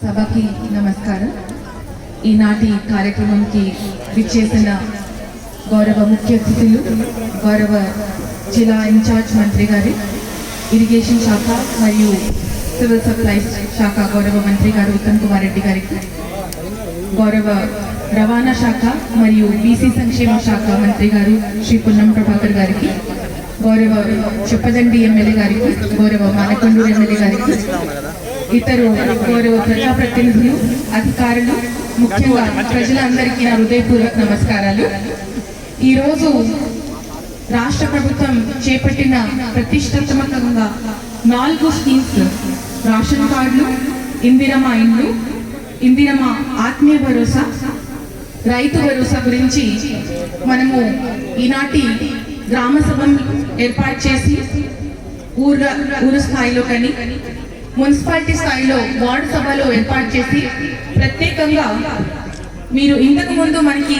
సభకి నమస్కారం. ఈనాటి కార్యక్రమంకి విచ్చేసిన గౌరవ ముఖ్య అతిథులు గౌరవ జిల్లా ఇన్ఛార్జ్ మంత్రి గారి ఇరిగేషన్ శాఖ మరియు సివిల్ సప్లైస్ శాఖ గౌరవ మంత్రి గారు ఉత్తమ్ కుమార్ రెడ్డి గారికి గౌరవ రవాణా శాఖ మరియు బీసీ సంక్షేమ శాఖ మంత్రి గారు శ్రీ పున్నం ప్రభాకర్ గారికి గౌరవ చెప్పదండి ఎమ్మెల్యే గారికి గౌరవ మానకొండూరు ఎమ్మెల్యే గారికి ఇతరు గౌరవ ప్రజాప్రతినిధులు అధికారులు ముఖ్యంగా ప్రజలందరికీ నా హృదయపూర్వక నమస్కారాలు. ఈరోజు రాష్ట్ర ప్రభుత్వం చేపట్టిన ప్రతిష్టాత్మకంగా నాలుగు స్కీమ్స్ రేషన్ కార్డులు ఇందిరమ్మ ఇండ్లు ఇందిరమ్మ ఆత్మీయ భరోసా రైతు భరోసా గురించి మనము ఈనాటి గ్రామ సభ ఏర్పాటు చేసి ఊర ఊరు స్థాయిలో కానీ మున్సిపాలిటీ స్థాయిలో వార్డు సభలో ఏర్పాటు చేసి ప్రత్యేకంగా మీరు ఇంతకు ముందు మనకి